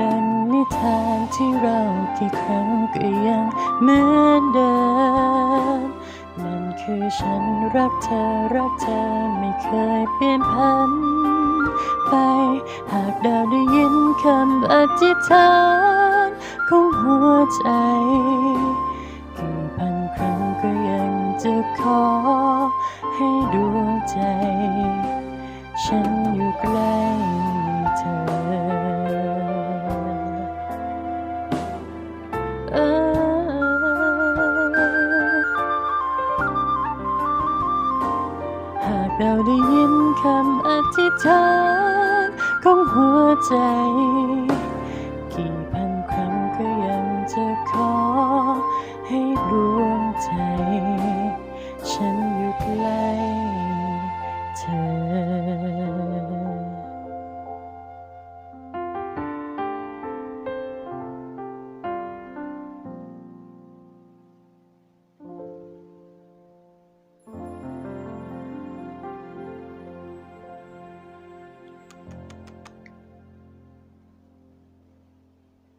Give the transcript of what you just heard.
ดังนิทานที่เรากี่ครั้งก็ยังเหมือนเดิมนั่นคือฉันรักเธอรักเธอไม่เคยเปลี่ยนพันไป หากดาวได้ยินคำอธิษฐานของหัวใจกี่พันครั้งก็ยังจะขอให้ดวงใจ ฉันอยู่ใกล้ เราได้ยินคำอธิษฐานของหัวใจ